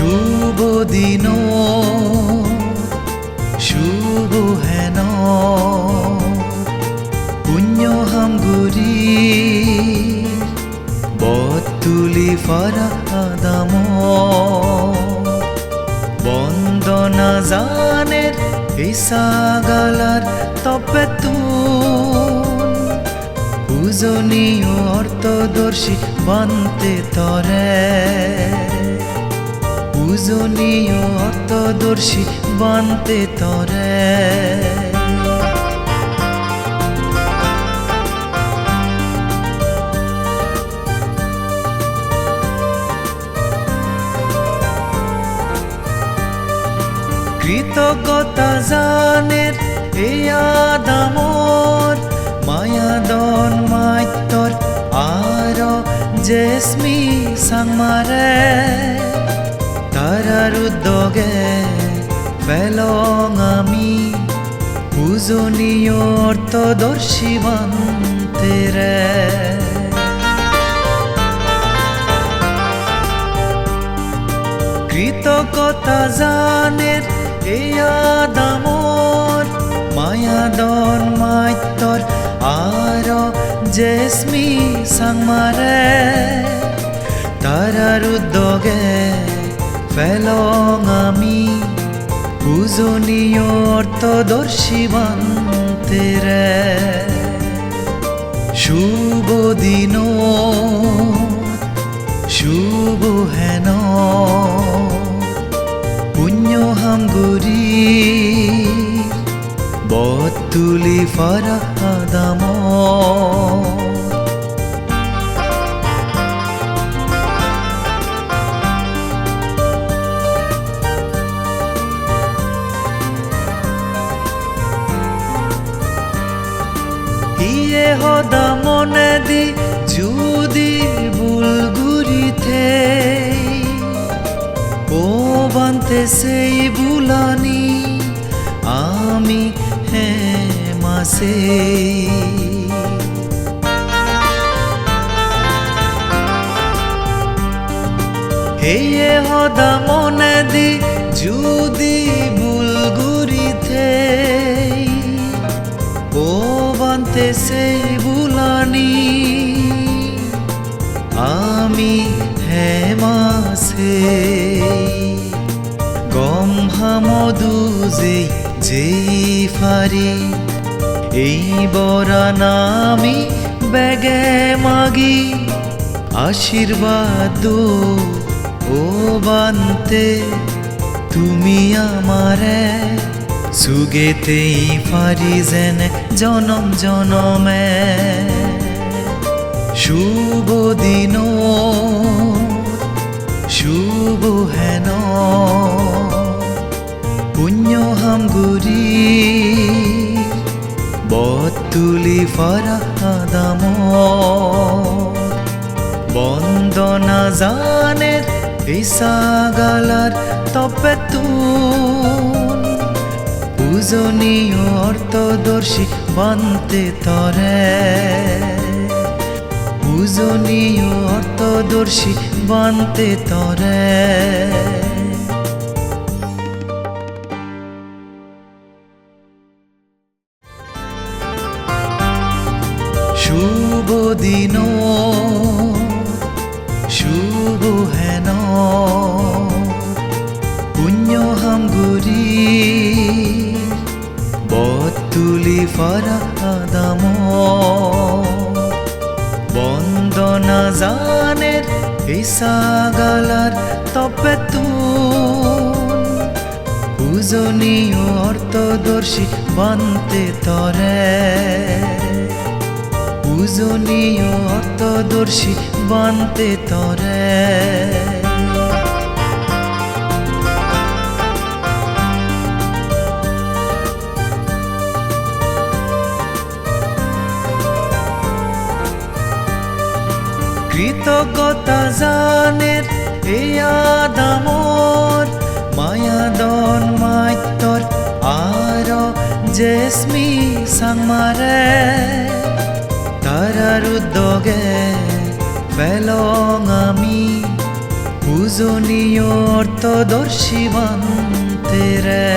শুভ দিন শুভ হেন পুণ্য হামগুরি বতুলি ফরাদাম বন্দনা জানের ইসাগালার তপে পূজনীয় অর্থদর্শী বন্তে তরে। পূজনীয় অর্থদর্শী বান্তে তরে। কৃতজ্ঞতা জানের এই আদামর মায়াদন মাইতর আর জেসমি সাংমারে ফেলং আমি পূজনীয় অর্থদর্শী বান্তে রে কৃতজ্ঞতা জানের এই আদামর মায়াদন মাইতর আর জেসমি সাংমারে। তারার উদ্যোগে ফেলং আমি পূজনীয় অর্থদর্শী বান্তে শুভ দিন শুভ হেন। পুণ্য হামগুরি বতুলি ফারাদাম হদা মনে দি যদি বুলগুরিতে ও বানতে সেই বুলানি, আমি হে মাসে হেয়ে হদা মনে দি যদি বুলগুরিতে ও বানতে সেই হামদু যেই ফারি এই বরা নামি বেগে মাগি। আশীর্বাদ ও বানতে তুমি আমারে। সুগেতেই ফারি যেন জনম জনমে। শুভ দিন, শুভ হেন হামগুরি বতুলি ফারাদাম বন্দনা জানের ইসাগালার তপে তুন। পূজনীয় অর্থদর্শী বান্তে তরে। পূজনীয় অর্থদর্শী বান্তে তরে। ফারাদাম বন্দনা জানের ইসাগালার তপে তুন। পূজনীয় অর্থদর্শী বান্তে তরে। পূজনীয় অর্থদর্শী বান্তে তরে। কৃতজ্ঞতা জানের এই আদামর মায়াদন মাইতর আর জেসমি সাংমারে তারার উদ্যোগে ফেলং আমি, পূজনীয় অর্থদর্শী বান্তে রে।